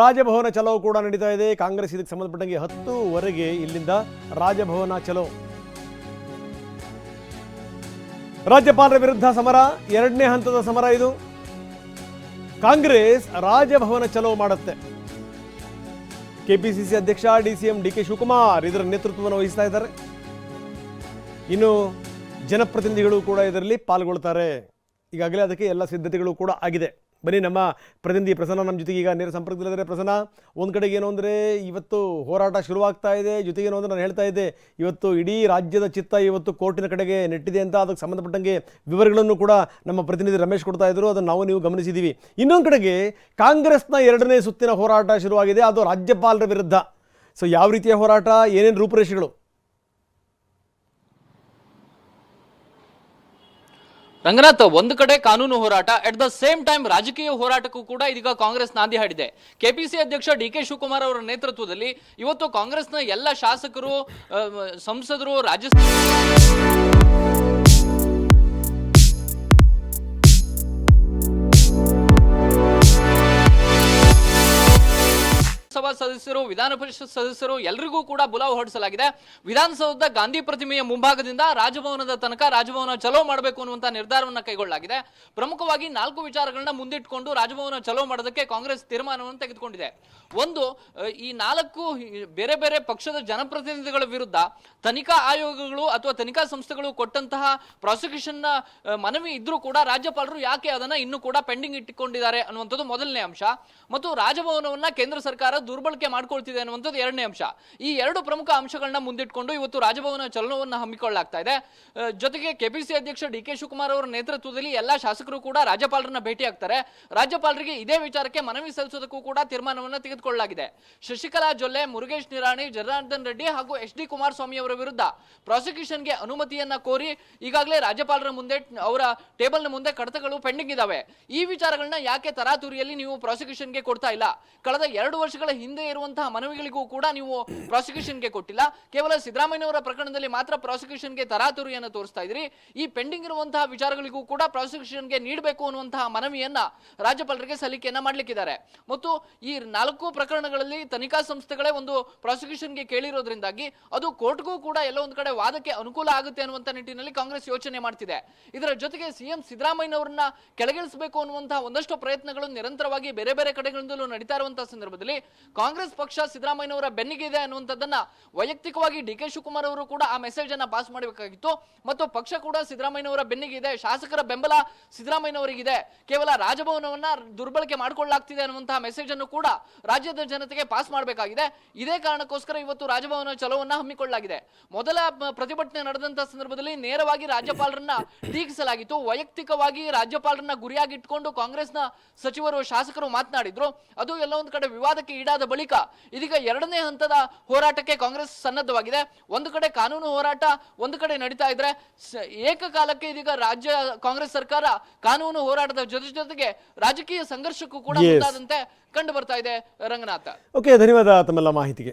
ರಾಜಭವನ ಚಲೋ ಕೂಡ ನಡೀತಾ ಇದೆ. ಕಾಂಗ್ರೆಸ್ ಇದಕ್ಕೆ ಸಂಬಂಧಪಟ್ಟಂಗೆ ಹತ್ತುವರೆಗೆ ಇಲ್ಲಿಂದ ರಾಜಭವನ ಚಲೋ. ರಾಜ್ಯಪಾಲರ ವಿರುದ್ಧ ಸಮರ, ಎರಡನೇ ಹಂತದ ಸಮರ ಇದು. ಕಾಂಗ್ರೆಸ್ ರಾಜಭವನ ಚಲೋ ಮಾಡುತ್ತೆ. ಕೆಪಿಸಿಸಿ ಅಧ್ಯಕ್ಷ D C M D K Shivakumar ಇದರ ನೇತೃತ್ವವನ್ನು ವಹಿಸ್ತಾ ಇದ್ದಾರೆ. ಇನ್ನು ಜನಪ್ರತಿನಿಧಿಗಳು ಕೂಡ ಇದರಲ್ಲಿ ಪಾಲ್ಗೊಳ್ತಾರೆ. ಈಗಾಗಲೇ ಅದಕ್ಕೆ ಎಲ್ಲ ಸಿದ್ಧತೆಗಳು ಕೂಡ ಆಗಿದೆ. ಬನ್ನಿ, ನಮ್ಮ ಪ್ರತಿನಿಧಿ ಪ್ರಸನ್ನ ನಮ್ಮ ಜೊತೆಗೆ ಈಗ ನೇರ ಸಂಪರ್ಕದಲ್ಲಿದ್ದಾರೆ. ಪ್ರಸನ್ನ, ಒಂದು ಕಡೆಗೆ ಏನು ಅಂದರೆ ಇವತ್ತು ಹೋರಾಟ ಶುರುವಾಗ್ತಾ ಇದೆ. ಜೊತೆಗೆ ಏನು ಅಂದರೆ ನಾನು ಹೇಳ್ತಾ ಇದ್ದೆ, ಇವತ್ತು ಇಡೀ ರಾಜ್ಯದ ಚಿತ್ತ ಇವತ್ತು ಕೋರ್ಟಿನ ಕಡೆಗೆ ನೆಟ್ಟಿದೆ ಅಂತ ಅದಕ್ಕೆ ಸಂಬಂಧಪಟ್ಟಂಗೆ ವಿವರಗಳನ್ನು ಕೂಡ ನಮ್ಮ ಪ್ರತಿನಿಧಿ ರಮೇಶ್ ಕೊಡ್ತಾ ಇದ್ರು. ಅದನ್ನು ನಾವು ನೀವು ಗಮನಿಸಿದ್ದೀವಿ ಇನ್ನೊಂದು ಕಡೆಗೆ ಕಾಂಗ್ರೆಸ್ನ ಎರಡನೇ ಸುತ್ತಿನ ಹೋರಾಟ ಶುರುವಾಗಿದೆ. ಅದು ರಾಜ್ಯಪಾಲರ ವಿರುದ್ಧ. ಸೊ ಯಾವ ರೀತಿಯ ಹೋರಾಟ, ಏನೇನು ರೂಪುರೇಷೆಗಳು? ರಂಗನಾಥ್, ಒಂದು ಕಡೆ ಕಾನೂನು ಹೋರಾಟ ಅಟ್ ದ ಸೇಮ್ ಟೈಮ್ ರಾಜಕೀಯ ಹೋರಾಟಕ್ಕೂ ಕೂಡ ಇದೀಗ ಕಾಂಗ್ರೆಸ್ ನಾಂದಿ ಹಾಡಿದೆ. ಕೆಪಿಸಿ ಅಧ್ಯಕ್ಷ ಡಿ ಕೆ ಶಿವಕುಮಾರ್ ಅವರ ನೇತೃತ್ವದಲ್ಲಿ ಇವತ್ತು ಕಾಂಗ್ರೆಸ್ನ ಎಲ್ಲ ಶಾಸಕರು ಸಂಸದರು, ರಾಜ್ಯ ಸದಸ್ಯರು, ವಿಧಾನ ಪರಿಷತ್ ಸದಸ್ಯರು, ಎಲ್ರಿಗೂ ಕೂಡ ಬುಲಾವ್ ಹೊರಡಿಸಲಾಗಿದೆ. ವಿಧಾನಸೌಧದ ಗಾಂಧಿ ಪ್ರತಿಮೆಯ ಮುಂಭಾಗದಿಂದ ರಾಜಭವನದ ತನಕ ರಾಜಭವನ ಚಲೋ ಮಾಡಬೇಕು ಅನ್ನುವಂತ ನಿರ್ಧಾರವನ್ನು ಕೈಗೊಳ್ಳಲಾಗಿದೆ. ಪ್ರಮುಖವಾಗಿ ನಾಲ್ಕು ವಿಚಾರಗಳನ್ನ ಮುಂದಿಟ್ಟುಕೊಂಡು ರಾಜಭವನ ಚಲೋ ಮಾಡೋದಕ್ಕೆ ಕಾಂಗ್ರೆಸ್ ತೀರ್ಮಾನವನ್ನು ತೆಗೆದುಕೊಂಡಿದೆ. ಒಂದು ಈ ನಾಲ್ಕು ಬೇರೆ ಬೇರೆ ಪಕ್ಷದ ಜನಪ್ರತಿನಿಧಿಗಳ ವಿರುದ್ಧ ತನಿಖಾ ಆಯೋಗಗಳು ಅಥವಾ ತನಿಖಾ ಸಂಸ್ಥೆಗಳು ಕೊಟ್ಟಂತಹ ಪ್ರಾಸಿಕ್ಯೂಷನ್ ಮನವಿ ಇದ್ರೂ ಕೂಡ ರಾಜ್ಯಪಾಲರು ಯಾಕೆ ಅದನ್ನ ಇನ್ನೂ ಕೂಡ ಪೆಂಡಿಂಗ್ ಇಟ್ಟುಕೊಂಡಿದ್ದಾರೆ ಅನ್ನುವಂಥದ್ದು ಮೊದಲನೇ ಅಂಶ. ಮತ್ತು ರಾಜಭವನವನ್ನ ಕೇಂದ್ರ ಸರ್ಕಾರ ದುರ್ಬಳಕೆ ಮಾಡ್ಕೊಳ್ತಿದೆ ಅನ್ನುವಂಥದ್ದು ಎರಡನೇ ಅಂಶ. ಈ ಎರಡು ಪ್ರಮುಖ ಅಂಶಗಳನ್ನ ಮುಂದಿಟ್ಕೊಂಡು ಇವತ್ತು ರಾಜಭವನ ಚಲನವನ್ನು ಹಮ್ಮಿಕೊಳ್ಳಲಾಗ್ತಾ ಇದೆ. ಜೊತೆಗೆ ಕೆಪಿಸಿ ಅಧ್ಯಕ್ಷ ಡಿ ಕೆ ಶಿವಕುಮಾರ್ ಅವರ ನೇತೃತ್ವದಲ್ಲಿ ಎಲ್ಲಾ ಶಾಸಕರು ಕೂಡ ರಾಜ್ಯಪಾಲರನ್ನ ಭೇಟಿ ಆಗ್ತಾರೆ ರಾಜ್ಯಪಾಲರಿಗೆ ಇದೇ ವಿಚಾರಕ್ಕೆ ಮನವಿ ಸಲ್ಲಿಸೋದಕ್ಕೂ ಕೂಡ ತೀರ್ಮಾನವನ್ನು ತೆಗೆದುಕೊಳ್ಳಲಾಗಿದೆ. ಶಶಿಕಲಾ ಜೊಲ್ಲೆ, ಮುರುಗೇಶ್ ನಿರಾಣಿ, ಜನಾರ್ದನ್ ರೆಡ್ಡಿ ಹಾಗೂ ಎಚ್ ಡಿ ಕುಮಾರಸ್ವಾಮಿ ಅವರ ವಿರುದ್ಧ ಪ್ರಾಸಿಕ್ಯೂಷನ್ಗೆ ಅನುಮತಿಯನ್ನ ಕೋರಿ ಈಗಾಗಲೇ ರಾಜ್ಯಪಾಲರ ಮುಂದೆ ಅವರ ಟೇಬಲ್ನ ಮುಂದೆ ಕಡತಗಳು ಪೆಂಡಿಂಗ್ ಇದಾವೆ. ಈ ವಿಚಾರಗಳನ್ನ ಯಾಕೆ ತರಾತುರಿಯಲ್ಲಿ ನೀವು ಪ್ರಾಸಿಕ್ಯೂಷನ್ಗೆ ಕೊಡ್ತಾ ಇಲ್ಲ? ಕಳೆದ ಎರಡು ವರ್ಷಗಳ ಹಿಂದೆ ಇರುವಂತಹ ಮನವಿಗಳಿಗೂ ಕೂಡ ನೀವು ಪ್ರಾಸಿಕ್ಯೂಷನ್ಗೆ ಕೊಟ್ಟಿಲ್ಲ. ಕೇವಲ ಸಿದ್ದರಾಮಯ್ಯನವರ ಪ್ರಕರಣದಲ್ಲಿ ಮಾತ್ರ ಪ್ರಾಸಿಕ್ಯೂಷನ್ಗೆ ತರಾತುರಿಯನ್ನು ತೋರಿಸ್ತಾ ಇದ್ರಿ ಈ ಪೆಂಡಿಂಗ್ ಇರುವಂತಹ ವಿಚಾರಗಳಿಗೂ ಕೂಡ ಪ್ರಾಸಿಕ್ಯೂಷನ್ಗೆ ನೀಡಬೇಕು ಅನ್ನುವಂತಹ ಮನವಿಯನ್ನ ರಾಜ್ಯಪಾಲರಿಗೆ ಸಲ್ಲಿಕೆಯನ್ನ ಮಾಡಲಿಕ್ಕಿದ್ದಾರೆ. ಮತ್ತು ಈ ನಾಲ್ಕು ಪ್ರಕರಣಗಳಲ್ಲಿ ತನಿಖಾ ಸಂಸ್ಥೆಗಳೇ ಒಂದು ಪ್ರಾಸಿಕ್ಯೂಷನ್ಗೆ ಕೇಳಿರೋದ್ರಿಂದಾಗಿ ಅದು ಕೋರ್ಟ್ಗೂ ಕೂಡ ಎಲ್ಲ ಒಂದು ಕಡೆ ವಾದಕ್ಕೆ ಅನುಕೂಲ ಆಗುತ್ತೆ ಅನ್ನುವಂತ ನಿಟ್ಟಿನಲ್ಲಿ ಕಾಂಗ್ರೆಸ್ ಯೋಚನೆ ಮಾಡ್ತಿದೆ. ಇದರ ಜೊತೆಗೆ ಸಿಎಂ ಸಿದ್ದರಾಮಯ್ಯನವರನ್ನ ಕೆಳಗಿಳಿಸಬೇಕು ಅನ್ನುವಂತಹ ಒಂದಷ್ಟು ಪ್ರಯತ್ನಗಳು ನಿರಂತರವಾಗಿ ಬೇರೆ ಬೇರೆ ಕಡೆಗಳಿಂದಲೂ ನಡೀತಾ ಇರುವಂತಹ ಸಂದರ್ಭದಲ್ಲಿ ಕಾಂಗ್ರೆಸ್ ಪಕ್ಷ ಸಿದ್ದರಾಮಯ್ಯನವರ ಬೆನ್ನಿಗಿದೆ ಅನ್ನುವಂಥದ್ದನ್ನ ವೈಯಕ್ತಿಕವಾಗಿ ಡಿ ಕೆ ಶಿವಕುಮಾರ್ ಅವರು ಕೂಡ ಆ ಮೆಸೇಜ್ ಅನ್ನ ಪಾಸ್ ಮಾಡಬೇಕಾಗಿತ್ತು. ಮತ್ತು ಪಕ್ಷ ಕೂಡ ಸಿದ್ದರಾಮಯ್ಯನವರ ಬೆನ್ನಿಗಿದೆ, ಶಾಸಕರ ಬೆಂಬಲ ಸಿದ್ದರಾಮಯ್ಯನವರಿಗಿದೆ. ಕೇವಲ ರಾಜಭವನವನ್ನ ದುರ್ಬಳಕೆ ಮಾಡಿಕೊಳ್ಳಲಾಗ್ತಿದೆ ಅನ್ನುವಂತಹ ಮೆಸೇಜ್ ಅನ್ನು ಕೂಡ ರಾಜ್ಯದ ಜನತೆಗೆ ಪಾಸ್ ಮಾಡಬೇಕಾಗಿದೆ. ಇದೇ ಕಾರಣಕ್ಕೋಸ್ಕರ ಇವತ್ತು ರಾಜಭವನ ಚಲೋವನ್ನ ಹಮ್ಮಿಕೊಳ್ಳಲಾಗಿದೆ. ಮೊದಲ ಪ್ರತಿಭಟನೆ ನಡೆದಂತಹ ಸಂದರ್ಭದಲ್ಲಿ ನೇರವಾಗಿ ರಾಜ್ಯಪಾಲರನ್ನ ಟೀಕಿಸಲಾಗಿತ್ತು. ವೈಯಕ್ತಿಕವಾಗಿ ರಾಜ್ಯಪಾಲರನ್ನ ಗುರಿಯಾಗಿಟ್ಕೊಂಡು ಕಾಂಗ್ರೆಸ್ನ ಸಚಿವರು, ಶಾಸಕರು ಮಾತನಾಡಿದ್ರು. ಅದು ಎಲ್ಲ ಒಂದು ಕಡೆ ವಿವಾದಕ್ಕೆ ಈಡಾದ ಬಳಿಕ ಇದೀಗ ಎರಡನೇ ಹಂತದ ಹೋರಾಟಕ್ಕೆ ಕಾಂಗ್ರೆಸ್ ಸನ್ನದ್ಧವಾಗಿದೆ. ಒಂದು ಕಡೆ ಕಾನೂನು ಹೋರಾಟ ಒಂದು ಕಡೆ ನಡೀತಾ ಇದ್ರೆ ಏಕಕಾಲಕ್ಕೆ ಇದೀಗ ರಾಜ್ಯ ಕಾಂಗ್ರೆಸ್ ಸರ್ಕಾರ ಕಾನೂನು ಹೋರಾಟದ ಜೊತೆ ಜೊತೆಗೆ ರಾಜಕೀಯ ಸಂಘರ್ಷಕ್ಕೂ ಕೂಡ. ಮುಂದಾದಂತೆ ಕಂಡು ಬರ್ತಾ ಇದೆ ರಂಗನಾಥ. ಓಕೆ ಧನ್ಯವಾದ ತಮ್ಮೆಲ್ಲ ಮಾಹಿತಿಗೆ.